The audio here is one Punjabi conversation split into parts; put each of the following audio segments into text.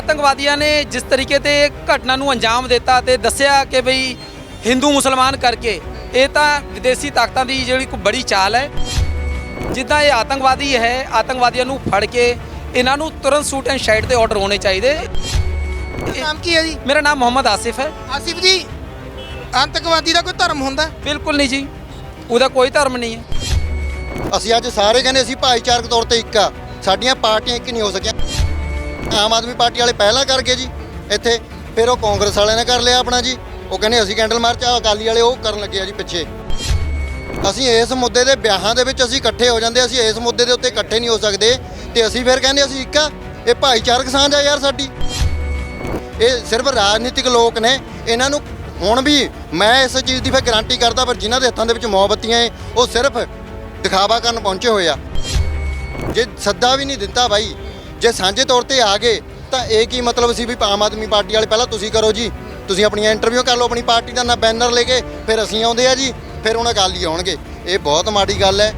ਆਤੰਕਵਾਦੀਆਂ ਨੇ ਜਿਸ ਤਰੀਕੇ ਤੇ ਘਟਨਾ ਨੂੰ ਅੰਜਾਮ ਦਿੱਤਾ ਤੇ ਦੱਸਿਆ ਕਿ ਬਈ ਹਿੰਦੂ ਮੁਸਲਮਾਨ ਕਰਕੇ ਇਹ ਤਾਂ ਵਿਦੇਸ਼ੀ ਤਾਕਤਾਂ ਦੀ ਜਿਹੜੀ ਕੋਈ ਬੜੀ ਚਾਲ ਹੈ। ਜਿੱਦਾਂ ਇਹ ਆਤੰਕਵਾਦੀ ਹੈ ਆਤੰਕਵਾਦੀਆਂ ਨੂੰ ਫੜ ਕੇ ਇਹਨਾਂ ਨੂੰ ਤੁਰੰਤ ਸੂਟ ਐਂਡ ਸ਼ਾਈਟ ਤੇ ਆਰਡਰ ਹੋਣੇ ਚਾਹੀਦੇ। ਨਾਮ ਕੀ ਹੈ ਜੀ? ਮੇਰਾ ਨਾਮ ਮੁਹੰਮਦ ਆਸਿਫ ਹੈ। ਆਸਿਫ ਜੀ ਆਤੰਕਵਾਦੀ ਦਾ ਕੋਈ ਧਰਮ ਹੁੰਦਾ? ਬਿਲਕੁਲ ਨਹੀਂ ਜੀ। ਉਹਦਾ ਕੋਈ ਧਰਮ ਨਹੀਂ ਹੈ। ਅਸੀਂ ਅੱਜ ਸਾਰੇ ਕਹਿੰਦੇ ਅਸੀਂ ਭਾਈਚਾਰਕ ਤੌਰ ਤੇ ਇੱਕ ਆ। ਸਾਡੀਆਂ ਪਾਰਟੀਆਂ ਇੱਕ ਨਹੀਂ ਹੋ ਸਕੀਆਂ। ਆਮ ਆਦਮੀ ਪਾਰਟੀ ਵਾਲੇ ਪਹਿਲਾਂ ਕਰ ਗਏ ਜੀ, ਇੱਥੇ, ਫਿਰ ਉਹ ਕਾਂਗਰਸ ਵਾਲਿਆਂ ਨੇ ਕਰ ਲਿਆ ਆਪਣਾ ਜੀ। ਉਹ ਕਹਿੰਦੇ ਅਸੀਂ ਕੈਂਡਲ ਮਾਰਚ ਆ ਅਕਾਲੀ ਵਾਲੇ ਉਹ ਕਰਨ ਲੱਗੇ ਆ ਜੀ ਪਿੱਛੇ। ਅਸੀਂ ਇਸ ਮੁੱਦੇ ਦੇ ਵਿਆਹਾਂ ਦੇ ਵਿੱਚ ਅਸੀਂ ਇਕੱਠੇ ਹੋ ਜਾਂਦੇ, ਅਸੀਂ ਇਸ ਮੁੱਦੇ ਦੇ ਉੱਤੇ ਇਕੱਠੇ ਨਹੀਂ ਹੋ ਸਕਦੇ। ਤੇ ਅਸੀਂ ਫਿਰ ਕਹਿੰਦੇ ਅਸੀਂ ਇੱਕ ਆ, ਇਹ ਭਾਈਚਾਰਕ ਸਾਂਝ ਆ ਯਾਰ ਸਾਡੀ। ਇਹ ਸਿਰਫ ਰਾਜਨੀਤਿਕ ਲੋਕ ਨੇ, ਇਹਨਾਂ ਨੂੰ ਹੁਣ ਵੀ ਮੈਂ ਇਸ ਚੀਜ਼ ਦੀ ਫਿਰ ਗਾਰੰਟੀ ਕਰਦਾ, ਪਰ ਜਿਨ੍ਹਾਂ ਦੇ ਹੱਥਾਂ ਦੇ ਵਿੱਚ ਮੋਮਬੱਤੀਆਂ ਏ ਉਹ ਸਿਰਫ ਦਿਖਾਵਾ ਕਰਨ ਪਹੁੰਚੇ ਹੋਏ ਆ। ਜੇ ਸੱਦਾ ਵੀ ਨਹੀਂ ਦਿੱਤਾ ਬਾਈ ਜੇ ਸਾਂਝੇ ਤੌਰ ਤੇ ਆ ਗਏ, ਤਾਂ ਇਹ ਕੀ ਮਤਲਬ ਸੀ ਵੀ ਆਮ ਆਦਮੀ ਪਾਰਟੀ ਵਾਲੇ ਪਹਿਲਾਂ ਤੁਸੀਂ ਕਰੋ ਜੀ? ਤੁਸੀਂ ਆਪਣੀਆਂ ਇੰਟਰਵਿਊ ਕਰ ਲਓ, ਆਪਣੀ ਪਾਰਟੀ ਦਾ ਨਾ ਬੈਨਰ ਲੈ ਕੇ, ਫਿਰ ਅਸੀਂ ਆਉਂਦੇ ਆ ਜੀ, ਫਿਰ ਉਹਨਾਂ ਗੱਲ ਹੀ ਆਉਣਗੇ। ਇਹ ਬਹੁਤ ਮਾੜੀ ਗੱਲ ਹੈ।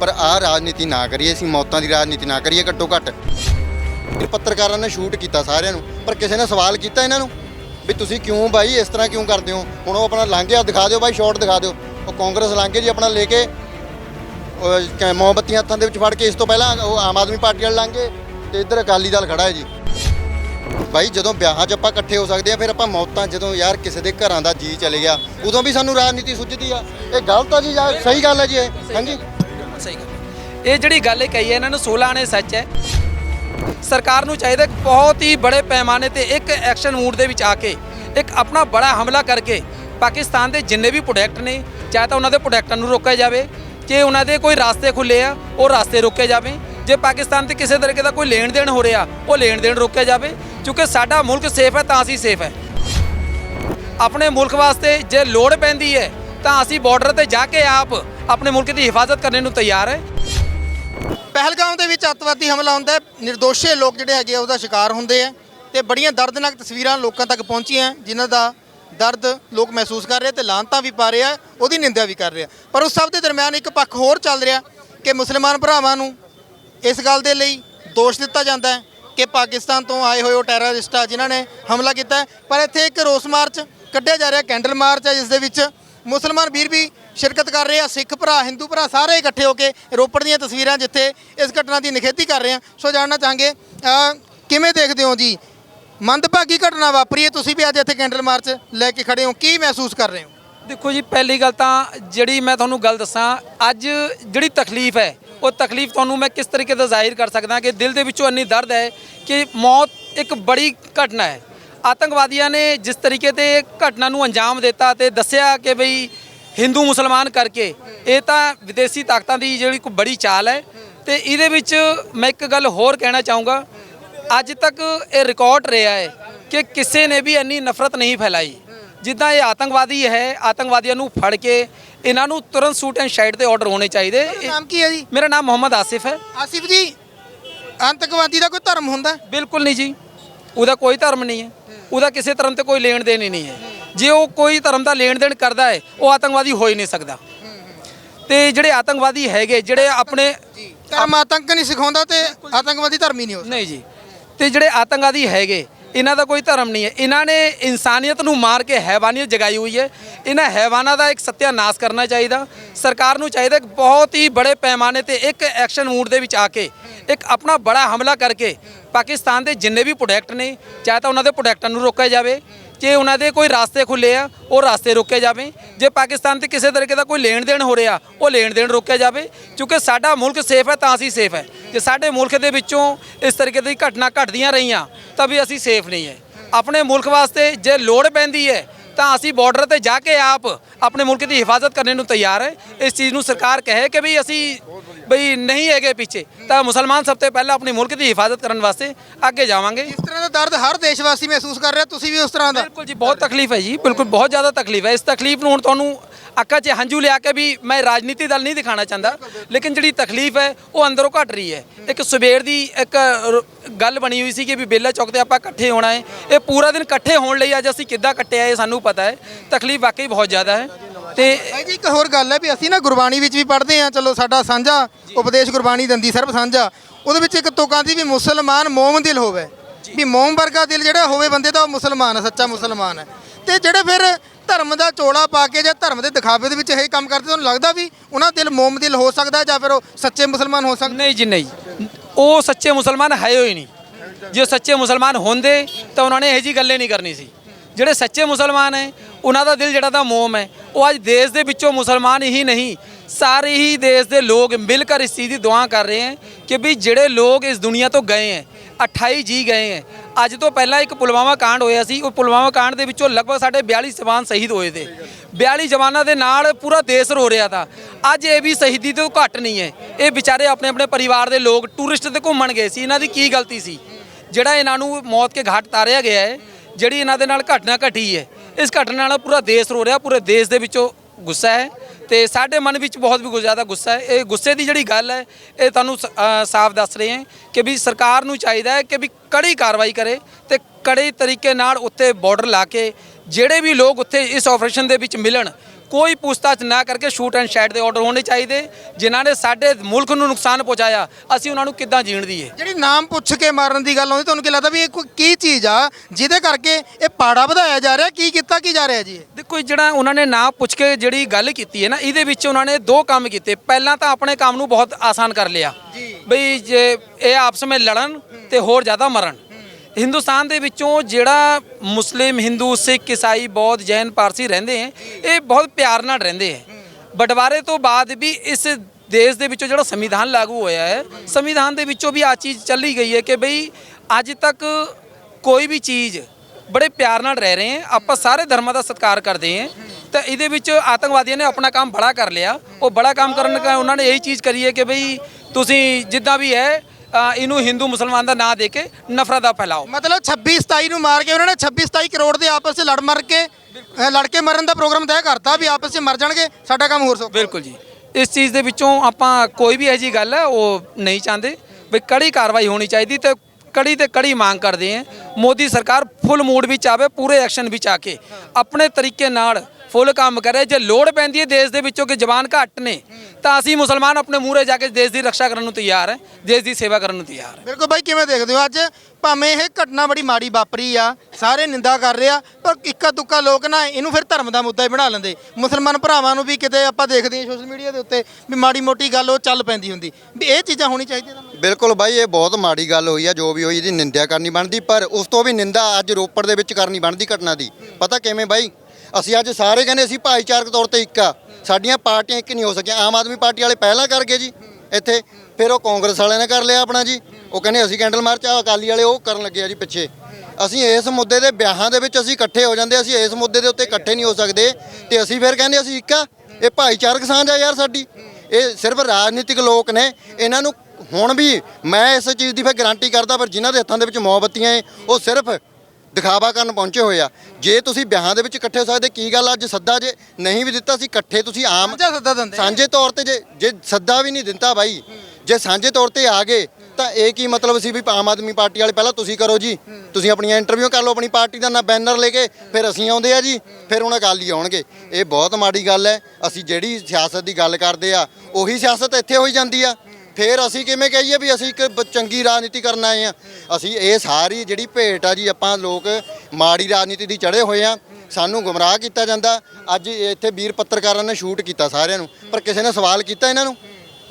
ਪਰ ਆਹ ਰਾਜਨੀਤੀ ਨਾ ਕਰੀਏ, ਅਸੀਂ ਮੌਤਾਂ ਦੀ ਰਾਜਨੀਤੀ ਨਾ ਕਰੀਏ ਘੱਟੋ ਘੱਟ। ਫਿਰ ਪੱਤਰਕਾਰਾਂ ਨੇ ਸ਼ੂਟ ਕੀਤਾ ਸਾਰਿਆਂ ਨੂੰ, ਪਰ ਕਿਸੇ ਨੇ ਸਵਾਲ ਕੀਤਾ ਇਹਨਾਂ ਨੂੰ? ਵੀ ਤੁਸੀਂ ਕਿਉਂ ਬਾਈ ਇਸ ਤਰ੍ਹਾਂ ਕਿਉਂ ਕਰਦੇ ਹੋ? ਹੁਣ ਉਹ ਆਪਣਾ ਲਾਂਘਿਆ ਦਿਖਾ ਦਿਓ ਬਾਈ ਸ਼ਾਟ ਦਿਖਾ ਦਿਓ। ਉਹ ਕਾਂਗਰਸ ਲਾਂਘੇ ਜੀ ਆਪਣਾ ਲੈ ਕੇ ਉਹ ਮੋਮਬੱਤੀਆਂ ਹੱਥਾਂ ਦੇ ਵਿੱਚ ਫੜ ਕੇ ਇਸ ਤੋਂ ਪਹਿਲਾਂ ਉਹ ਆਮ ਆਦਮੀ ਪਾਰਟੀ ਵਾਲੇ ਲੰਘੇ ਤੇ ਇੱਧਰ ਅਕਾਲੀ ਦਲ ਖੜਾ ਹੈ ਜੀ। ਬਾਈ, ਜਦੋਂ ਵਿਆਹਾਂ 'ਚ ਆਪਾਂ ਇਕੱਠੇ ਹੋ ਸਕਦੇ ਆ ਫਿਰ ਆਪਾਂ ਮੌਤਾਂ ਜਦੋਂ ਯਾਰ ਕਿਸੇ ਦੇ ਘਰਾਂ ਦਾ ਜੀ ਚਲੇ ਗਿਆ, ਉਦੋਂ ਵੀ ਸਾਨੂੰ ਰਾਜਨੀਤੀ ਸੁੱਝਦੀ ਆ। ਇਹ ਗਲਤ ਆ ਜੀ ਯਾਰ ਸਹੀ ਗੱਲ ਹੈ ਜੀ ਇਹ? ਹਾਂਜੀ। ਸਹੀ ਗੱਲ ਇਹ ਜਿਹੜੀ ਗੱਲ ਇਹ ਕਹੀ ਹੈ, ਇਹਨਾਂ ਨੂੰ 16 ਆਣੇ ਸੱਚ ਹੈ। ਸਰਕਾਰ ਨੂੰ ਚਾਹੀਦਾ ਕਿ ਬਹੁਤ ਹੀ ਬੜੇ ਪੈਮਾਨੇ ਤੇ ਇੱਕ ਐਕਸ਼ਨ ਮੂਡ ਦੇ ਵਿੱਚ ਆ ਕੇ, ਇੱਕ ਆਪਣਾ ਬੜਾ ਹਮਲਾ ਕਰਕੇ ਪਾਕਿਸਤਾਨ ਦੇ ਜਿੰਨੇ ਵੀ ਪ੍ਰੋਡਕਟ ਨੇ, ਚਾਹੇ ਤਾਂ ਉਹਨਾਂ ਦੇ ਪ੍ਰੋਡਕਟਾਂ ਨੂੰ ਰੋਕਿਆ ਜਾਵੇ ਕਿ ਉਹਨਾਂ ਦੇ ਕੋਈ ਰਾਸਤੇ ਖੁੱਲੇ ਆ, ਉਹ ਰਾਸਤੇ ਰੋਕੇ ਜਾਵੇ। ਜੇ ਪਾਕਿਸਤਾਨ ਤੇ ਕਿਸੇ ਤਰੀਕੇ ਦਾ ਕੋਈ ਲੈਣ ਦੇਣ ਹੋ ਰਿਹਾ, ਉਹ ਲੈਣ ਦੇਣ ਰੋਕਿਆ ਜਾਵੇ, ਕਿਉਂਕਿ ਸਾਡਾ ਮੁਲਕ ਸੇਫ ਹੈ, ਤਾਂ ਅਸੀਂ ਸੇਫ ਹੈ। ਆਪਣੇ ਮੁਲਕ ਵਾਸਤੇ ਜੇ ਲੋੜ ਪੈਂਦੀ ਹੈ, ਤਾਂ ਅਸੀਂ ਬਾਰਡਰ ਤੇ ਜਾ ਕੇ ਆਪ ਆਪਣੇ ਮੁਲਕ ਦੀ ਹਿਫਾਜ਼ਤ ਕਰਨ ਨੂੰ ਤਿਆਰ ਹੈ। ਪਹਿਲਗਾਮ ਦੇ ਵਿੱਚ ਅੱਤਵਾਦੀ ਹਮਲਾ ਹੁੰਦਾ ਹੈ। ਨਿਰਦੋਸ਼ੇ ਲੋਕ ਜਿਹੜੇ ਹੈਗੇ ਆ, ਉਹਦਾ ਸ਼ਿਕਾਰ ਹੁੰਦੇ ਆ ਤੇ ਬੜੀਆਂ ਦਰਦਨਾਕ ਤਸਵੀਰਾਂ ਲੋਕਾਂ ਤੱਕ ਪਹੁੰਚੀਆਂ, ਜਿਨ੍ਹਾਂ ਦਾ ਦਰਦ ਲੋਕ ਮਹਿਸੂਸ ਕਰ ਰਹੇ ਤੇ ਲਾਂਤਾਂ ਵੀ ਪਾ ਰਹੇ ਆ, ਉਹਦੀ ਨਿੰਦਿਆ ਵੀ ਕਰ ਰਹੇ ਆ। ਪਰ ਉਸ ਸਭ ਦੇ ਦਰਮਿਆਨ ਇੱਕ ਪੱਖ ਹੋਰ ਚੱਲ ਰਿਹਾ ਕਿ ਮੁਸਲਮਾਨ ਭਰਾਵਾਂ ਨੂੰ ਇਸ ਗੱਲ ਦੇ ਲਈ ਦੋਸ਼ ਦਿੱਤਾ ਜਾਂਦਾ ਹੈ ਕਿ ਪਾਕਿਸਤਾਨ ਤੋਂ ਆਏ ਹੋਏ ਉਹ ਟੈਰਰਿਸਟ ਆ, ਜਿਨ੍ਹਾਂ ਨੇ ਹਮਲਾ ਕੀਤਾ ਪਰ ਇੱਥੇ ਇੱਕ ਰੋਸ ਮਾਰਚ ਕੱਢਿਆ ਜਾ ਰਿਹਾ, ਕੈਂਡਲ ਮਾਰਚ ਹੈ, ਜਿਸ ਦੇ ਵਿੱਚ ਮੁਸਲਮਾਨ ਵੀਰ ਵੀ ਸ਼ਿਰਕਤ ਕਰ ਰਹੇ ਆ, ਸਿੱਖ ਭਰਾ, ਹਿੰਦੂ ਭਰਾ ਸਾਰੇ ਇਕੱਠੇ ਹੋ ਕੇ ਰੋਪੜ ਦੀਆਂ ਤਸਵੀਰਾਂ ਜਿੱਥੇ ਇਸ ਘਟਨਾ ਦੀ ਨਿਖੇਧੀ ਕਰ ਰਹੇ ਆ। ਸੋ ਜਾਣਨਾ ਚਾਹਾਂਗੇ ਕਿਵੇਂ ਦੇਖਦੇ ਹੋ ਜੀ? ਮੰਦਭਾਗੀ ਘਟਨਾ ਵਾਪਰੀ ਹੈ। ਤੁਸੀਂ ਵੀ ਅੱਜ ਇੱਥੇ ਕੈਂਡਲ ਮਾਰਚ ਲੈ ਕੇ ਖੜੇ ਹੋ। ਕੀ ਮਹਿਸੂਸ ਕਰ ਰਹੇ ਹੋ? ਦੇਖੋ ਜੀ, ਪਹਿਲੀ ਗੱਲ ਤਾਂ ਜਿਹੜੀ ਮੈਂ ਤੁਹਾਨੂੰ ਗੱਲ ਦੱਸਾਂ, ਅੱਜ ਜਿਹੜੀ ਤਕਲੀਫ ਹੈ, ਉਹ ਤਕਲੀਫ ਤੁਹਾਨੂੰ ਮੈਂ ਕਿਸ ਤਰੀਕੇ ਦਾ ਜ਼ਾਹਿਰ ਕਰ ਸਕਦਾ ਕਿ ਦਿਲ ਦੇ ਵਿੱਚੋਂ ਇੰਨੀ ਦਰਦ ਹੈ ਕਿ ਮੌਤ ਇੱਕ ਬੜੀ ਘਟਨਾ ਹੈ। ਆਤੰਕਵਾਦੀਆਂ ਨੇ ਜਿਸ ਤਰੀਕੇ ਤੇ ਘਟਨਾ ਨੂੰ ਅੰਜਾਮ ਦਿੱਤਾ ਤੇ ਦੱਸਿਆ ਕਿ ਬਈ ਹਿੰਦੂ ਮੁਸਲਮਾਨ ਕਰਕੇ, ਇਹ ਤਾਂ ਵਿਦੇਸ਼ੀ ਤਾਕਤਾਂ ਦੀ ਜਿਹੜੀ ਕੋਈ ਬੜੀ ਚਾਲ ਹੈ। ਤੇ ਇਹਦੇ ਵਿੱਚ ਮੈਂ ਇੱਕ ਗੱਲ ਹੋਰ ਕਹਿਣਾ ਚਾਹੂੰਗਾ ਅੱਜ ਤੱਕ ਇਹ ਰਿਕਾਰਡ ਰਿਹਾ ਹੈ ਕਿ ਕਿਸੇ ਨੇ ਵੀ ਇੰਨੀ ਨਫ਼ਰਤ ਨਹੀਂ ਫੈਲਾਈ। ਜਿੱਦਾਂ ਇਹ ਆਤੰਕਵਾਦੀ ਹੈ ਆਤੰਕਵਾਦੀਆਂ ਨੂੰ ਫੜ ਕੇ ਇਹਨਾਂ ਨੂੰ ਤੁਰੰਤ ਸੂਟ ਐਂਡ ਸ਼ਾਈਟ ਤੇ ਆਰਡਰ ਹੋਣੇ ਚਾਹੀਦੇ। ਇਹ- ਨਾਮ ਕੀ ਹੈ ਜੀ? ਮੇਰਾ ਨਾਮ ਮੁਹੰਮਦ ਆਸਿਫ ਹੈ। ਆਸਿਫ ਜੀ ਆਤੰਕਵਾਦੀ ਦਾ ਕੋਈ ਧਰਮ ਹੁੰਦਾ? ਬਿਲਕੁਲ ਨਹੀਂ ਜੀ। ਉਹਦਾ ਕੋਈ ਧਰਮ ਨਹੀਂ ਹੈ। ਉਹਦਾ ਕਿਸੇ ਧਰਮ ਤੇ ਕੋਈ ਲੈਣ ਦੇਣ ਹੀ ਨਹੀਂ ਹੈ। ਜੇ ਉਹ ਕੋਈ ਧਰਮ ਦਾ ਲੈਣ ਦੇਣ ਕਰਦਾ ਹੈ ਉਹ ਆਤੰਕਵਾਦੀ ਹੋ ਹੀ ਨਹੀਂ ਸਕਦਾ। ਤੇ ਜਿਹੜੇ ਆਤੰਕਵਾਦੀ ਹੈਗੇ ਜਿਹੜੇ ਆਪਣੇ ਧਰਮ ਆਤੰਕ ਨਹੀਂ ਸਿਖਾਉਂਦਾ ਤੇ ਆਤੰਕਵਾਦੀ ਧਰਮ ਹੀ ਨਹੀਂ ਹੋ ਨਹੀਂ ਜੀ। ਤੇ ਜਿਹੜੇ ਆਤੰਕਵਾਦੀ ਹੈਗੇ, ਇਹਨਾਂ ਦਾ ਕੋਈ ਧਰਮ ਨਹੀਂ ਹੈ। ਇਹਨਾਂ ਨੇ ਇਨਸਾਨੀਅਤ ਨੂੰ ਮਾਰ ਕੇ ਹੈਵਾਨੀਅਤ ਜਗਾਈ ਹੋਈ ਹੈ। ਇਹਨਾਂ ਹੈਵਾਨਾਂ ਦਾ ਇੱਕ ਸਤਿਆਨਾਸ਼ ਕਰਨਾ ਚਾਹੀਦਾ। ਸਰਕਾਰ ਨੂੰ ਚਾਹੀਦਾ ਕਿ ਬਹੁਤ ਹੀ ਬੜੇ ਪੈਮਾਨੇ ਤੇ ਇੱਕ ਐਕਸ਼ਨ ਮੂਡ ਦੇ ਵਿੱਚ ਆ ਕੇ ਇੱਕ ਆਪਣਾ ਬੜਾ ਹਮਲਾ ਕਰਕੇ ਪਾਕਿਸਤਾਨ ਦੇ ਜਿੰਨੇ ਵੀ ਪ੍ਰੋਡਕਟ ਨੇ, ਚਾਹੇ ਤਾਂ ਉਹਨਾਂ ਦੇ ਪ੍ਰੋਡਕਟਾਂ ਨੂੰ ਰੋਕਿਆ ਜਾਵੇ ਜੇ ਉਹਨਾਂ ਦੇ ਕੋਈ ਰਾਸਤੇ ਖੁੱਲੇ ਆ, ਉਹ ਰਾਸਤੇ ਰੋਕੇ ਜਾਵੇ। ਜੇ ਪਾਕਿਸਤਾਨ ਤੇ ਕਿਸੇ ਤਰੀਕੇ ਦਾ ਕੋਈ ਲੈਣ ਦੇਣ ਹੋ ਰਿਹਾ, ਉਹ ਲੈਣ ਦੇਣ ਰੋਕਿਆ ਜਾਵੇ। ਕਿਉਂਕਿ ਸਾਡਾ ਮੁਲਕ ਸੇਫ ਹੈ, ਤਾਂ ਅਸੀਂ ਸੇਫ ਹੈ। ਜੇ ਸਾਡੇ ਮੁਲਕ ਦੇ ਵਿੱਚੋਂ ਇਸ ਤਰੀਕੇ ਦੀ ਘਟਨਾ ਘਟਦੀਆਂ ਰਹੀਆਂ, ਤਾਂ ਵੀ ਅਸੀਂ ਸੇਫ ਨਹੀਂ ਹੈ। ਆਪਣੇ ਮੁਲਕ ਵਾਸਤੇ ਜੇ ਲੋੜ ਪੈਂਦੀ ਹੈ, ਤਾਂ ਅਸੀਂ ਬਾਰਡਰ ਤੇ ਜਾ ਕੇ ਆਪ ਆਪਣੇ ਮੁਲਕ ਦੀ ਹਿਫਾਜ਼ਤ ਕਰਨ ਨੂੰ ਤਿਆਰ ਹੈ। ਇਸ ਚੀਜ਼ ਨੂੰ ਸਰਕਾਰ ਕਹੇ ਕਿ ਵੀ ਅਸੀਂ ਬਈ ਨਹੀਂ ਹੈਗੇ ਪਿੱਛੇ ਤਾਂ ਮੁਸਲਮਾਨ ਸਭ ਤੋਂ ਪਹਿਲਾਂ ਆਪਣੀ ਮੁਲਕ ਦੀ ਹਿਫਾਜ਼ਤ ਕਰਨ ਵਾਸਤੇ ਅੱਗੇ ਜਾਵਾਂਗੇ। ਇਸ ਤਰ੍ਹਾਂ ਦਾ ਦਰਦ ਹਰ ਦੇਸ਼ ਵਾਸੀ ਮਹਿਸੂਸ ਕਰ ਰਿਹਾ ਤੁਸੀਂ ਵੀ ਉਸ ਤਰ੍ਹਾਂ ਦਾ? ਬਿਲਕੁਲ ਜੀ ਬਹੁਤ ਤਕਲੀਫ ਹੈ ਜੀ ਬਿਲਕੁਲ ਬਹੁਤ ਜ਼ਿਆਦਾ ਤਕਲੀਫ ਹੈ। ਇਸ ਤਕਲੀਫ ਨੂੰ ਹੁਣ ਤੁਹਾਨੂੰ ਅੱਖਾਂ 'ਚ ਹੰਝੂ ਲਿਆ ਕੇ ਵੀ ਮੈਂ ਰਾਜਨੀਤੀ ਦਲ ਨਹੀਂ ਦਿਖਾਣਾ ਚਾਹੁੰਦਾ ਲੇਕਿਨ ਜਿਹੜੀ ਤਕਲੀਫ ਹੈ ਉਹ ਅੰਦਰੋਂ ਘਟ ਰਹੀ ਹੈ। ਇੱਕ ਸਵੇਰ ਦੀ ਇੱਕ ਰ- ਗੱਲ ਬਣੀ ਹੋਈ ਸੀ ਕਿ ਵੀ ਬੇਲਾ ਚੌਕ ਤੇ ਆਪਾਂ ਇਕੱਠੇ ਹੋਣਾ ਹੈ। ਇਹ ਪੂਰਾ ਦਿਨ ਇਕੱਠੇ ਹੋਣ ਲਈ ਅੱਜ ਅਸੀਂ ਕਿੱਦਾਂ ਕੱਟਿਆ ਇਹ ਸਾਨੂੰ ਪਤਾ ਹੈ। ਤਕਲੀਫ ਵਾਕਈ ਬਹੁਤ ਜ਼ਿਆਦਾ ਹੈ। ਤੇ ਭਾਈ ਜੀ ਇੱਕ ਹੋਰ ਗੱਲ ਹੈ ਵੀ ਅਸੀਂ ਨਾ ਗੁਰਬਾਣੀ ਵਿੱਚ ਵੀ ਪੜ੍ਹਦੇ ਹਾਂ। ਚਲੋ ਸਾਡਾ ਸਾਂਝਾ ਉਪਦੇਸ਼ ਗੁਰਬਾਣੀ ਦੰਦੀ ਸਰਬ ਸਾਂਝਾ। ਉਹਦੇ ਵਿੱਚ ਇੱਕ ਤੁਕਾਂ ਦੀ ਵੀ ਮੁਸਲਮਾਨ ਮੋਮਨ ਦਿਲ ਹੋਵੇ। ਵੀ ਮੋਮ ਵਰਗਾ ਦਿਲ ਜਿਹੜਾ ਹੋਵੇ ਬੰਦੇ ਦਾ ਉਹ ਮੁਸਲਮਾਨ ਹੈ ਸੱਚਾ ਮੁਸਲਮਾਨ ਹੈ। ਤੇ ਜਿਹੜੇ ਫਿਰ ਧਰਮ ਦਾ ਚੋਲਾ ਪਾ ਕੇ ਜਾਂ ਧਰਮ ਦੇ ਦਿਖਾਵੇ ਦੇ ਵਿੱਚ ਇਹ ਕੰਮ ਕਰਦੇ ਤੁਹਾਨੂੰ ਲੱਗਦਾ ਵੀ ਉਹਨਾਂ ਦਿਲ ਮੋਮ ਦਿਲ ਹੋ ਸਕਦਾ ਜਾਂ ਫਿਰ ਉਹ ਸੱਚੇ ਮੁਸਲਮਾਨ ਹੋ ਸਕਦੇ? ਨਹੀਂ ਜੀ ਨਹੀਂ। ਉਹ ਸੱਚੇ ਮੁਸਲਮਾਨ ਹੈ ਹੀ ਨਹੀਂ। ਜੇ ਸੱਚੇ ਮੁਸਲਮਾਨ ਹੁੰਦੇ ਤਾਂ ਉਹਨਾਂ ਨੇ ਇਹੋ ਜੀ ਗੱਲੇ ਨਹੀਂ ਕਰਨੀ ਸੀ। ਜਿਹੜੇ ਸੱਚੇ ਮੁਸਲਮਾਨ ਹੈ ਉਹਨਾਂ ਦਾ ਦਿਲ ਜਿਹੜਾ ਤਾਂ ਮੋਮ ਹੈ। ਉਹ ਅੱਜ ਦੇਸ਼ ਦੇ ਵਿੱਚੋਂ ਮੁਸਲਮਾਨ ਹੀ ਨਹੀਂ, ਸਾਰੇ ਹੀ ਦੇਸ਼ ਦੇ ਲੋਕ ਮਿਲ ਕਰ ਇਸ ਚੀਜ਼ ਦੀ ਦੁਆ ਕਰ ਰਹੇ ਹੈ ਕਿ ਵੀ ਜਿਹੜੇ ਲੋਕ ਇਸ ਦੁਨੀਆ ਤੋਂ ਗਏ ਹੈ 28 ਜੀ ਗਏ ਹੈ, ਅੱਜ ਤੋਂ ਪਹਿਲਾਂ ਇੱਕ ਪੁਲਵਾਮਾ ਕਾਂਡ ਹੋਇਆ ਸੀ, ਉਹ ਪੁਲਵਾਮਾ ਕਾਂਡ ਦੇ ਵਿੱਚੋਂ ਲਗਭਗ ਸਾਡੇ 42 ਜਵਾਨ ਸ਼ਹੀਦ ਹੋਏ ਤੇ 42 ਜਵਾਨਾਂ ਦੇ ਨਾਲ ਪੂਰਾ ਦੇਸ਼ ਰੋ ਰਿਹਾ ਤਾਂ। ਅੱਜ ਇਹ ਵੀ ਸ਼ਹੀਦੀ ਤੋਂ ਘੱਟ ਨਹੀਂ ਹੈ। ਇਹ ਵਿਚਾਰੇ ਆਪਣੇ ਆਪਣੇ ਪਰਿਵਾਰ ਦੇ ਲੋਕ ਟੂਰਿਸਟ ਤੇ ਘੁੰਮਣ ਗਏ ਸੀ। ਇਹਨਾਂ ਦੀ ਕੀ ਗਲਤੀ ਸੀ? ਜਿਹੜਾ ਇਹਨਾਂ ਨੂੰ ਮੌਤ ਕੇ ਘਾਟ ਤਾਰਿਆ ਗਿਆ ਹੈ ਜਿਹੜੀ ਇਹਨਾਂ ਦੇ ਨਾਲ ਘਟਨਾ ਘਟੀ ਹੈ, ਇਸ ਘਟਨਾ ਨਾਲ ਪੂਰਾ ਦੇਸ਼ ਰੋ ਰਿਹਾ, ਪੂਰੇ ਦੇਸ਼ ਦੇ ਵਿੱਚੋਂ ਗੁੱਸਾ ਹੈ ਤੇ ਸਾਡੇ ਮਨ ਵਿੱਚ ਬਹੁਤ ਵੀ ਜ਼ਿਆਦਾ ਗੁੱਸਾ ਹੈ। ਇਹ ਗੁੱਸੇ ਦੀ ਜਿਹੜੀ ਗੱਲ ਹੈ, ਇਹ ਤੁਹਾਨੂੰ ਸ- ਸਾਫ਼ ਦੱਸ ਰਹੇ ਹਾਂ ਕਿ ਵੀ ਸਰਕਾਰ ਨੂੰ ਚਾਹੀਦਾ ਹੈ ਕਿ ਵੀ ਕੜੀ ਕਾਰਵਾਈ ਕਰੇ ਤੇ ਕੜੇ ਤਰੀਕੇ ਨਾਲ ਉੱਤੇ ਬਾਰਡਰ ਲਾ ਕੇ ਜਿਹੜੇ ਵੀ ਲੋਕ ਉੱਥੇ ਇਸ ਆਪਰੇਸ਼ਨ ਦੇ ਵਿੱਚ ਮਿਲਣ ਕੋਈ ਪੁੱਛਤਾਛ ਨਾ ਕਰਕੇ ਸ਼ੂਟ ਐਂਡ ਸ਼ਾਟ ਦੇ ਆਰਡਰ ਹੋਣੇ ਚਾਹੀਦੇ। ਜਿਨ੍ਹਾਂ ਨੇ ਸਾਡੇ ਮੁਲਕ ਨੂੰ ਨੁਕਸਾਨ ਪਹੁੰਚਾਇਆ ਅਸੀਂ ਉਹਨਾਂ ਨੂੰ ਕਿੱਦਾਂ ਜੀਣ ਦਈਏ? ਜਿਹੜੀ ਨਾਮ ਪੁੱਛ ਕੇ ਮਾਰਨ ਦੀ ਗੱਲ ਆਉਂਦੀ ਤੁਹਾਨੂੰ ਕੀ ਲੱਗਦਾ ਵੀ ਇਹ ਕੋਈ ਕੀ ਚੀਜ਼ ਆ ਜਿਹਦੇ ਕਰਕੇ ਇਹ ਪਾੜਾ ਵਧਾਇਆ ਜਾ ਰਿਹਾ ਕੀ ਕੀਤਾ ਕੀ ਜਾ ਰਿਹਾ ਜੀ ਇਹ? ਦੇਖੋ ਜਿਹੜਾ ਉਹਨਾਂ ਨੇ ਨਾ ਪੁੱਛ ਕੇ ਜਿਹੜੀ ਗੱਲ ਕੀਤੀ ਹੈ ਨਾ ਇਹਦੇ ਵਿੱਚ ਉਹਨਾਂ ਨੇ ਦੋ ਕੰਮ ਕੀਤੇ। ਪਹਿਲਾਂ ਤਾਂ ਆਪਣੇ ਕੰਮ ਨੂੰ ਬਹੁਤ ਆਸਾਨ ਕਰ ਲਿਆ। ਬਈ ਜੇ ਇਹ ਆਪਸ ਵਿੱਚ ਲੜਨ ਤੇ ਹੋਰ ਜ਼ਿਆਦਾ ਮਰਨ। ਹਿੰਦੁਸਤਾਨ ਦੇ ਵਿੱਚੋਂ ਜਿਹੜਾ ਮੁਸਲਿਮ, ਹਿੰਦੂ, ਸਿੱਖ, ਈਸਾਈ, ਬੌਧ, ਜੈਨ, ਪਾਰਸੀ ਰਹਿੰਦੇ ਹੈ, ਇਹ ਬਹੁਤ ਪਿਆਰ ਨਾਲ ਰਹਿੰਦੇ ਹੈ। ਬਟਵਾਰੇ ਤੋਂ ਬਾਅਦ ਵੀ ਇਸ ਦੇਸ਼ ਦੇ ਵਿੱਚੋਂ ਜਿਹੜਾ ਸੰਵਿਧਾਨ ਲਾਗੂ ਹੋਇਆ ਹੈ, ਸੰਵਿਧਾਨ ਦੇ ਵਿੱਚੋਂ ਵੀ ਆ ਚੀਜ਼ ਚੱਲੀ ਗਈ ਹੈ ਕਿ ਬਈ ਅੱਜ ਤੱਕ ਕੋਈ ਵੀ ਚੀਜ਼ ਬੜੇ ਪਿਆਰ ਨਾਲ ਰਹਿ ਰਹੇ ਹੈ, ਆਪਾਂ ਸਾਰੇ ਧਰਮਾਂ ਦਾ ਸਤਿਕਾਰ ਕਰਦੇ ਹਾਂ, ਤਾਂ ਇਹਦੇ ਵਿੱਚ ਆਤੰਕਵਾਦੀਆਂ ਨੇ ਆਪਣਾ ਕੰਮ ਬੜਾ ਕਰ ਲਿਆ। ਉਹ ਬੜਾ ਕੰਮ ਕਰਨ ਦਾ ਉਹਨਾਂ ਨੇ ਇਹੀ ਚੀਜ਼ ਕਰੀ ਹੈ ਕਿ ਬਈ ਤੁਸੀਂ ਜਿੱਦਾਂ ਵੀ ਹੈ ਅ, ਇਹਨੂੰ ਹਿੰਦੂ ਮੁਸਲਮਾਨ ਦਾ ਨਾਂ ਦੇ ਕੇ ਨਫ਼ਰਤ ਦਾ ਫੈਲਾਓ। ਮਤਲਬ 26 27 ਨੂੰ ਮਾਰ ਕੇ ਉਹਨਾਂ ਨੇ 26 27 ਕਰੋੜ ਦੇ ਆਪਸ ਵਿੱਚ ਲੜ ਮਰ ਕੇ ਅ, ਲੜ ਕੇ ਮਰਨ ਦਾ ਪ੍ਰੋਗਰਾਮ ਤੈਅ ਕਰਤਾ ਵੀ ਆਪਸ ਵਿੱਚ ਮਰ ਜਾਣਗੇ ਸਾਡਾ ਕੰਮ ਹੋਰ ਸੌਖਾ। ਬਿਲਕੁਲ ਜੀ। ਇਸ ਚੀਜ਼ ਦੇ ਵਿੱਚੋਂ ਆਪਾਂ ਕੋਈ ਵੀ ਇਹੋ ਜਿਹੀ ਗੱਲ ਹੈ ਉਹ ਨਹੀਂ ਚਾਹੁੰਦੇ। ਵੀ ਕੜੀ ਕਾਰਵਾਈ ਹੋਣੀ ਚਾਹੀਦੀ ਤੇ ਕੜੀ ਤੇ ਕੜੀ ਮੰਗ ਕਰਦੇ ਹਾਂ। ਮੋਦੀ ਸਰਕਾਰ ਫੁੱਲ ਮੂਡ ਵਿੱਚ ਆਵੇ ਪੂਰੇ ਐਕਸ਼ਨ ਵਿੱਚ ਆ ਕੇ। ਆਪਣੇ ਤਰੀਕੇ ਨਾਲ ਫੁੱਲ ਕੰਮ ਕਰੇ ਜੇ ਲੋੜ ਪੈਂਦੀ ਹੈ ਦੇਸ਼ ਦੇ ਵਿੱਚੋਂ ਕਿ ਜਵਾਨ ਘੱਟ ਨੇ ਤਾਂ ਅਸੀਂ ਮੁਸਲਮਾਨ ਆਪਣੇ ਮੂਹਰੇ ਜਾ ਕੇ ਦੇਸ਼ ਦੀ ਰੱਖਿਆ ਕਰਨ ਨੂੰ ਤਿਆਰ ਹੈ ਦੇਸ਼ ਦੀ ਸੇਵਾ ਕਰਨ ਨੂੰ ਤਿਆਰ ਹੈ। ਬਿਲਕੁਲ ਬਾਈ ਕਿਵੇਂ ਦੇਖਦੇ ਹੋ ਅੱਜ? ਭਾਵੇਂ ਇਹ ਘਟਨਾ ਬੜੀ ਮਾੜੀ ਵਾਪਰੀ ਆ ਸਾਰੇ ਨਿੰਦਾ ਕਰ ਰਹੇ ਆ ਪਰ ਇੱਕਾ ਦੁੱਕਾ ਲੋਕ ਨਾ ਇਹਨੂੰ ਫਿਰ ਧਰਮ ਦਾ ਮੁੱਦਾ ਹੀ ਬਣਾ ਲੈਂਦੇ। ਮੁਸਲਮਾਨ ਭਰਾਵਾਂ ਨੂੰ ਵੀ ਕਿਤੇ ਆਪਾਂ ਦੇਖਦੇ ਹਾਂ ਸੋਸ਼ਲ ਮੀਡੀਆ ਦੇ ਉੱਤੇ ਵੀ ਮਾੜੀ ਮੋਟੀ ਗੱਲ ਉਹ ਚੱਲ ਪੈਂਦੀ ਹੁੰਦੀ। ਵੀ ਇਹ ਚੀਜ਼ਾਂ ਹੋਣੀ ਚਾਹੀਦੀਆਂ ਤੁਹਾਨੂੰ ਬਿਲਕੁਲ ਬਾਈ ਇਹ ਬਹੁਤ ਮਾੜੀ ਗੱਲ ਹੋਈ ਆ ਜੋ ਵੀ ਹੋਈ ਇਹਦੀ ਨਿੰਦਿਆ ਕਰਨੀ ਬਣਦੀ ਪਰ ਉਸ ਤੋਂ ਵੀ ਨਿੰਦਾ ਅੱਜ ਰੋਪੜ ਦੇ ਵਿੱਚ ਕਰਨੀ ਬਣਦੀ ਘਟਨਾ ਦੀ। ਪਤਾ ਕਿਵੇਂ ਬਾਈ? ਅਸੀਂ ਅੱਜ ਸਾਰੇ ਕਹਿੰਦੇ ਅਸੀਂ ਭਾਈਚਾਰਕ ਤੌਰ ਤੇ ਇੱਕ ਆ। ਸਾਡੀਆਂ ਪਾਰਟੀਆਂ ਇੱਕ ਨਹੀਂ ਹੋ ਸਕੀਆਂ। ਆਮ ਆਦਮੀ ਪਾਰਟੀ ਵਾਲੇ ਪਹਿਲਾਂ ਕਰ ਗਏ ਜੀ ਇੱਥੇ। ਫਿਰ ਉਹ ਕਾਂਗਰਸ ਵਾਲਿਆਂ ਨੇ ਕਰ ਲਿਆ ਆਪਣਾ ਜੀ। ਉਹ ਕਹਿੰਦੇ ਅਸੀਂ ਕੈਂਡਲ ਮਾਰਚ ਆ ਅਕਾਲੀ ਵਾਲੇ ਉਹ ਕਰਨ ਲੱਗੇ ਆ ਜੀ ਪਿੱਛੇ। ਅਸੀਂ ਇਸ ਮੁੱਦੇ ਦੇ ਵਿਆਹਾਂ ਦੇ ਵਿੱਚ ਅਸੀਂ ਇਕੱਠੇ ਹੋ ਜਾਂਦੇ ਅਸੀਂ ਇਸ ਮੁੱਦੇ ਦੇ ਉੱਤੇ ਇਕੱਠੇ ਨਹੀਂ ਹੋ ਸਕਦੇ। ਤੇ ਅਸੀਂ ਫਿਰ ਕਹਿੰਦੇ ਅਸੀਂ ਇੱਕ ਆ। ਇਹ ਭਾਈਚਾਰਕ ਸਾਂਝ ਆ ਯਾਰ ਸਾਡੀ। ਇਹ ਸਿਰਫ ਰਾਜਨੀਤਿਕ ਲੋਕ ਨੇ। ਇਹਨਾਂ ਨੂੰ ਹੁਣ ਵੀ ਮੈਂ ਇਸ ਚੀਜ਼ ਦੀ ਫਿਰ ਗਾਰੰਟੀ ਕਰਦਾ, ਪਰ ਜਿਨ੍ਹਾਂ ਦੇ ਹੱਥਾਂ ਦੇ ਵਿੱਚ ਮੋਮਬੱਤੀਆਂ ਏ, ਉਹ ਸਿਰਫ ਦਿਖਾਵਾ ਕਰਨ ਪਹੁੰਚੇ ਹੋਏ ਆ। ਜੇ ਤੁਸੀਂ ਵਿਆਹਾਂ ਦੇ ਵਿੱਚ ਇਕੱਠੇ ਹੋ ਸਕਦੇ ਕੀ ਗੱਲ ਅੱਜ ਸੱਦਾ ਜੇ ਨਹੀਂ ਵੀ ਦਿੱਤਾ ਸੀ ਇਕੱਠੇ ਤੁਸੀਂ ਆਮ ਸਾਂਝਾ ਸੱਦਾ ਦਿੰਦੇ ਸਾਂਝੇ ਤੌਰ ਤੇ ਜੇ ਜੇ ਸੱਦਾ ਵੀ ਨਹੀਂ ਦਿੱਤਾ ਬਾਈ ਜੇ ਸਾਂਝੇ ਤੌਰ ਤੇ ਆ ਗਏ ਤਾਂ ਇਹ ਕੀ ਮਤਲਬ ਸੀ ਵੀ ਆਮ ਆਦਮੀ ਪਾਰਟੀ ਵਾਲੇ ਪਹਿਲਾਂ ਤੁਸੀਂ ਕਰੋ ਜੀ ਤੁਸੀਂ ਆਪਣੀਆਂ ਇੰਟਰਵਿਊ ਕਰ ਲਓ ਆਪਣੀ ਪਾਰਟੀ ਦਾ ਨਾ ਬੈਨਰ ਲੈ ਕੇ ਫਿਰ ਅਸੀਂ ਆਉਂਦੇ ਆ ਜੀ ਫਿਰ ਹੁਣ ਅਕਾਲੀ ਆਉਣਗੇ। ਇਹ ਬਹੁਤ ਮਾੜੀ ਗੱਲ ਹੈ ਅਸੀਂ ਜਿਹੜੀ ਸਿਆਸਤ ਦੀ ਗੱਲ ਕਰਦੇ ਆ ਉਹੀ ਸਿਆਸਤ ਇੱਥੇ ਹੋਈ ਜਾਂਦੀ ਆ। ਫਿਰ ਅਸੀਂ ਕਿਵੇਂ ਕਹੀਏ ਵੀ ਅਸੀਂ ਇੱਕ ਬ- ਚੰਗੀ ਰਾਜਨੀਤੀ ਕਰਨ ਆਏ ਆ ਅਸੀਂ ਇਹ ਸਾਰੀ ਜਿਹੜੀ ਭੇਟ ਆ ਜੀ, ਆਪਾਂ ਲੋਕ ਮਾੜੀ ਰਾਜਨੀਤੀ ਦੀ ਚੜੇ ਹੋਏ ਆ ਸਾਨੂੰ ਗੁੰਮਰਾਹ ਕੀਤਾ ਜਾਂਦਾ। ਅੱਜ ਇੱਥੇ ਵੀਰ ਪੱਤਰਕਾਰਾਂ ਨੇ ਸ਼ੂਟ ਕੀਤਾ ਸਾਰਿਆਂ ਨੂੰ। ਪਰ ਕਿਸੇ ਨੇ ਸਵਾਲ ਕੀਤਾ ਇਹਨਾਂ ਨੂੰ?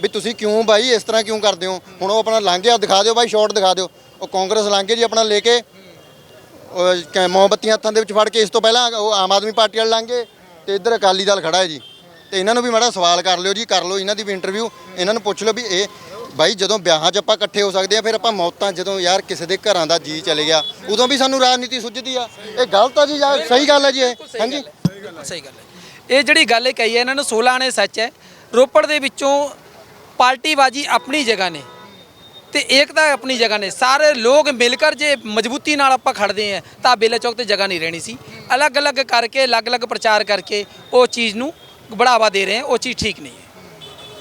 ਵੀ ਤੁਸੀਂ ਕਿਉਂ ਬਾਈ ਇਸ ਤਰ੍ਹਾਂ ਕਿਉਂ ਕਰਦੇ ਹੋ? ਹੁਣ ਉਹ ਆਪਣਾ ਲੰਘਿਆ ਦਿਖਾ ਦਿਓ ਬਾਈ ਸ਼ਾਟ ਦਿਖਾ ਦਿਓ। ਉਹ ਕਾਂਗਰਸ ਲੰਘੇ ਜੀ ਆਪਣਾ ਲੈ ਕੇ, ਉਹ ਕ- ਮੋਮਬੱਤੀਆਂ ਹੱਥਾਂ ਦੇ ਵਿੱਚ ਫੜ ਕੇ ਇਸ ਤੋਂ ਪਹਿਲਾਂ ਉਹ ਆਮ ਆਦਮੀ ਪਾਰਟੀ ਵਾਲੇ ਲੰਘੇ ਤੇ ਇੱਧਰ ਅਕਾਲੀ ਦਲ ਖੜਾ ਹੈ ਜੀ। ਤੇ ਇਹਨਾਂ ਨੂੰ ਵੀ ਮਾੜਾ ਸਵਾਲ ਕਰ ਲਿਓ ਜੀ ਕਰ ਲਓ ਇਹਨਾਂ ਦੀ ਵੀ ਇੰਟਰਵਿਊ ਇਹਨਾਂ ਨੂੰ ਪੁੱਛ ਲਓ ਵੀ ਇਹ ਬਾਈ ਜਦੋਂ ਵਿਆਹਾਂ 'ਚ ਆਪਾਂ ਇਕੱਠੇ ਹੋ ਸਕਦੇ ਆ ਫਿਰ ਆਪਾਂ ਮੌਤਾਂ ਜਦੋਂ ਯਾਰ ਕਿਸੇ ਦੇ ਘਰਾਂ ਦਾ ਜੀ ਚਲੇ ਗਿਆ ਉਦੋਂ ਵੀ ਸਾਨੂੰ ਰਾਜਨੀਤੀ ਸੁੱਝਦੀ ਆ। ਇਹ ਗਲਤ ਆ ਜੀ ਯਾਰ ਸਹੀ ਗੱਲ ਹੈ ਜੀ ਇਹ? ਹਾਂਜੀ? ਸਹੀ ਗੱਲ ਹੈ। ਇਹ ਜਿਹੜੀ ਗੱਲ ਇਹ ਕਹੀ ਹੈ ਇਹਨਾਂ ਨੂੰ 16 ਆਣੇ ਸੱਚ ਹੈ। ਰੋਪੜ ਦੇ ਵਿੱਚੋਂ ਪਾਰਟੀਬਾਜੀ ਆਪਣੀ ਜਗ੍ਹਾ ਨੇ ਤੇ ਏਕਤਾ ਆਪਣੀ ਜਗ੍ਹਾ ਨੇ। ਸਾਰੇ ਲੋਕ ਮਿਲ ਕਰ ਜੇ ਮਜ਼ਬੂਤੀ ਨਾਲ ਆਪਾਂ ਖੜਦੇ ਆ ਤਾਂ ਬੇਲਾ ਚੌਕ ਤੇ ਜਗ੍ਹਾ ਨਹੀਂ ਰਹਿਣੀ ਸੀ। ਅਲੱਗ-ਅਲੱਗ ਕਰਕੇ ਅਲੱਗ-ਅਲੱਗ ਪ੍ਰਚਾਰ ਕਰਕੇ ਉਹ ਚੀਜ਼ ਨੂੰ ਬੜਾਵਾ ਦੇ ਰਹੇ ਆ ਉਹ ਚੀਜ਼ ਠੀਕ ਨਹੀਂ ਹੈ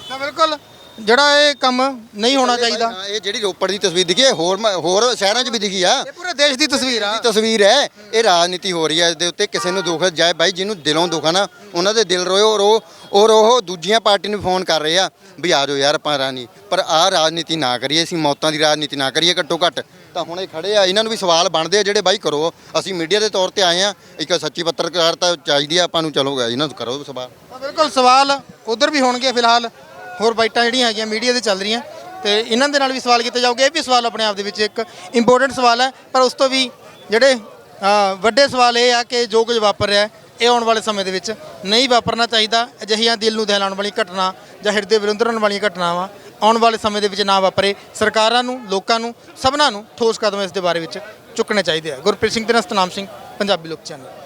ਤਾਂ ਬਿਲਕੁਲ ਜਿਹੜਾ ਇਹ ਕੰਮ ਨਹੀਂ ਹੋਣਾ ਚਾਹੀਦਾ ਹਾਂ, ਇਹ ਜਿਹੜੀ ਰੋਪੜ ਦੀ ਤਸਵੀਰ ਦਿਖੀ ਹੈ ਹੋਰ ਮ- ਹੋਰ ਸ਼ਹਿਰਾਂ 'ਚ ਵੀ ਦਿਖੀ ਆ ਇਹ ਪੂਰੇ ਦੇਸ਼ ਦੀ ਤਸਵੀਰ ਆ ਦੀ ਤਸਵੀਰ ਹੈ ਇਹ ਰਾਜਨੀਤੀ ਹੋ ਰਹੀ ਹੈ ਇਸ ਦੇ ਉੱਤੇ ਕਿਸੇ ਨੂੰ ਦੁੱਖ ਜਾਏ ਬਾਈ ਜਿਹਨੂੰ ਦਿਲੋਂ ਦੁੱਖ ਆ ਨਾ ਉਹਨਾਂ ਦੇ ਦਿਲ ਰੋਏ ਔਰ ਉਹ ਔਰ ਉਹ ਦੂਜੀਆਂ ਪਾਰਟੀ ਨੂੰ ਫੋਨ ਕਰ ਰਹੇ ਆ ਵੀ ਆ ਜਾਓ ਯਾਰ ਆਪਾਂ ਰਾਣੀ ਪਰ ਆਹ ਰਾਜਨੀਤੀ ਨਾ ਕਰੀਏ ਅਸੀਂ ਮੌਤਾਂ ਦੀ ਰਾਜਨੀਤੀ ਨਾ ਕਰੀਏ ਘੱਟੋ ਘੱਟ ਤਾਂ ਹੁਣ ਇਹ ਖੜੇ ਆ ਇਹਨਾਂ ਨੂੰ ਵੀ ਸਵਾਲ ਬਣਦੇ ਆ ਜਿਹੜੇ ਬਾਈ ਕਰੋ। ਅਸੀਂ ਮੀਡੀਆ ਦੇ ਤੌਰ ਤੇ ਆਏ ਆ ਇੱਕ ਸੱਚੀ ਪੱਤਰਕਾਰਤਾ ਚਾਹੀਦੀ ਆ ਆਪਾਂ ਨੂੰ ਚਲੋ ਇਹਨਾਂ ਨੂੰ ਕਰੋ ਸਵਾਲ। ਬਿਲਕੁਲ ਸਵਾਲ ਉਧਰ ਵੀ ਹੋਣਗੇ ਫਿਲਹਾਲ। ਹੋਰ ਬਾਈਟਾਂ ਜਿਹੜੀਆਂ ਹੈਗੀਆਂ ਮੀਡੀਆ ਦੇ ਚੱਲ ਰਹੀਆਂ। ਤੇ ਇਹਨਾਂ ਦੇ ਨਾਲ ਵੀ ਸਵਾਲ ਕੀਤੇ ਜਾਓਗੇ ਇਹ ਵੀ ਸਵਾਲ ਆਪਣੇ ਆਪ ਦੇ ਵਿੱਚ ਇੱਕ ਇੰਪੋਰਟੈਂਟ ਸਵਾਲ ਹੈ। ਪਰ ਉਸ ਤੋਂ ਵੀ ਜਿਹੜੇ ਵੱਡੇ ਸਵਾਲ ਇਹ ਆ ਕਿ ਜੋ ਕੁਝ ਵਾਪਰ ਰਿਹਾ ਇਹ ਆਉਣ ਵਾਲੇ ਸਮੇਂ ਦੇ ਵਿੱਚ ਨਹੀਂ ਵਾਪਰਨਾ ਚਾਹੀਦਾ। ਅਜਿਹੀਆਂ ਦਿਲ ਨੂੰ ਦਹਿਲਾਉਣ ਵਾਲੀ ਘਟਨਾ ਜਾਂ ਹਿਰਦੇ ਵਿਰੁੰਦਰਨ ਵਾਲੀਆਂ ਘਟਨਾਵਾਂ ਆਉਣ ਵਾਲੇ ਸਮੇਂ ਦੇ ਵਿੱਚ ਨਾ ਵਾਪਰੇ। ਸਰਕਾਰਾਂ ਨੂੰ, ਲੋਕਾਂ ਨੂੰ, ਸਭਨਾਂ ਨੂੰ ਠੋਸ ਕਦਮ ਇਸ ਦੇ ਬਾਰੇ ਵਿੱਚ ਚੁੱਕਣੇ ਚਾਹੀਦੇ ਆ। ਗੁਰਪ੍ਰੀਤ ਸਿੰਘ ਤੇ ਨਸਤਨਾਮ ਸਿੰਘ, ਪੰਜਾਬੀ ਲੋਕ ਚੈਨਲ।